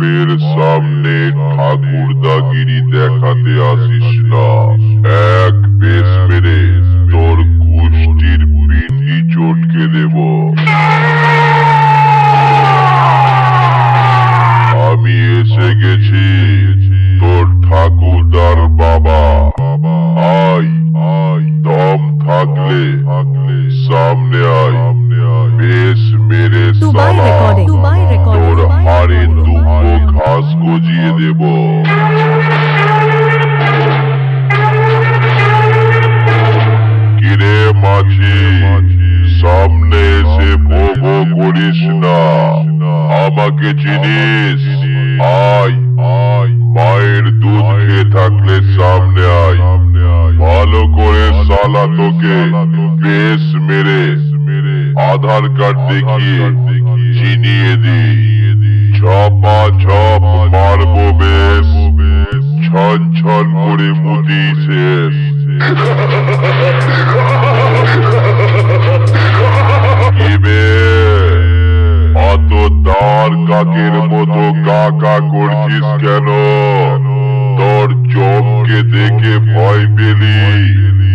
বাপের সামনে ঠাকুরদাগিরি দেখাতে আসিস না। এক বেশ মেরে তোর কুষ্টির পিন্ডি চটকে দেব। আমি এসে গেছি তোর ঠাকুরদার বাবা। আই আই দম থাকলে সামনে আয়। বেশ মেরে সালা তোর হাড়ে ঘাস গজিয়ে দেব। কিরে মাছি সামনে এসে ভো করিস না। আমাকে চিনিস? আয়। মায়ের দুধ খেয়ে থাকলে সামনে আয়। ভালো করে সালা তোকে, বেশ মেরে। আধার কার্ড দেখিয়ে চিনিয়ে দি ছপা ছপ মারবো দেখে ভয় পেলি।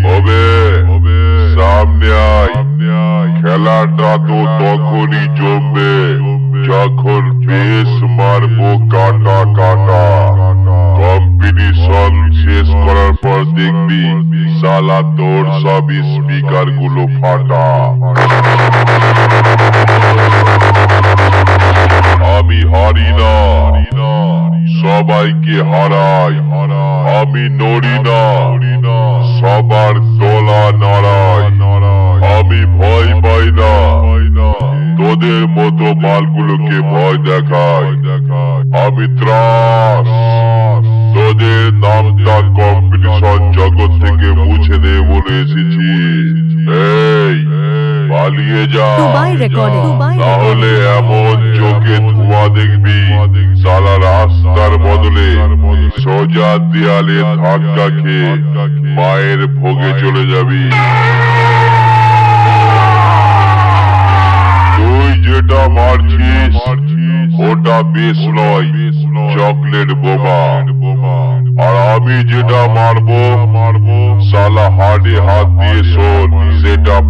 হবে? সামনে আয়। খেলাটা তো তখনই জমবে। যখন বেশ মারবো কাটা কাটা। কম্পিটিশন শেষ করার পর দেখবি সালা তোর সব স্পিকারগুলো ফাটা। আমি হারি না। সবাইকে হারাই। আমি নড়ি না। সবার তোলা নাড়াই তোদের মতো মালগুলোকে ভয় দেখায় আমি ত্রাস। তোদের নামটা কম্পিটিশন জগৎ থেকে মুছে দে বলে এসেছি। এই পালিয়ে যা। তাহলে এমন চোখে ধোঁয়া দেখবি। সারা রাস্তার বদলে সোজা দেয়ালে ধাক্কা খেয়ে মায়ের ভোগে চলে যাবি। চকলেট বোমা। হাডে হাত দিয়ে শোন সেটা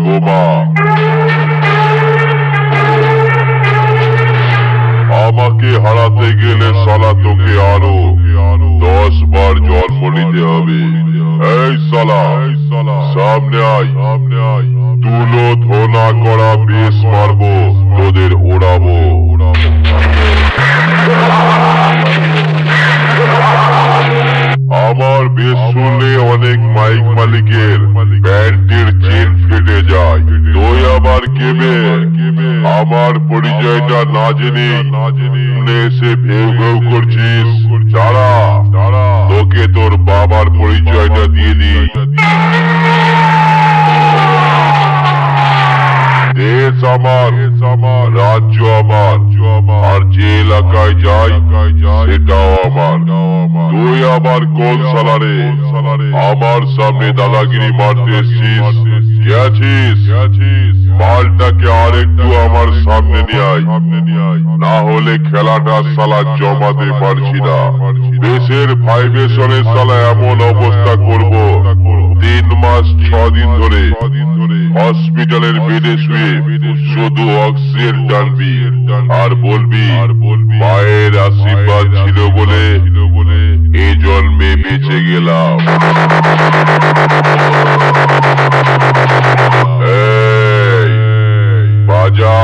বোমা। আমাকে হারাতে গেলে সালা তোকে আরও শুনলে অনেক মাইক মালিকের প্যান্টের চেন ফেটে যায়। তুই আবার কেবে? আমার পরিচয়টা না জেনে শুনে এসে ভেউ ভেউ করছিস। দাঁড়া। তোকে তোর বাবার পরিচয়টা দিয়ে দিই। এলাকায় যাই, সেটাও আমার তুই আবার কোন সালারে? আমার সামনে দাদাগিরি মারতে এসছিস। গেছিস মালটাকে আরেকটু আমার সামনে নিয়ে আয়। না হলে খেলাটা সালা জমাতে পারছি না। দেশের ভাইবেশনের সালা এমন অবস্থা করব। তিন মাস ধরে হসপিটালের বেডে শুয়ে শুধু অক্সিজেন টানবি আর বলবি, মায়ের আশীর্বাদ ছিল বলে এই জন্মে বেঁচে গেলাম। বাজা।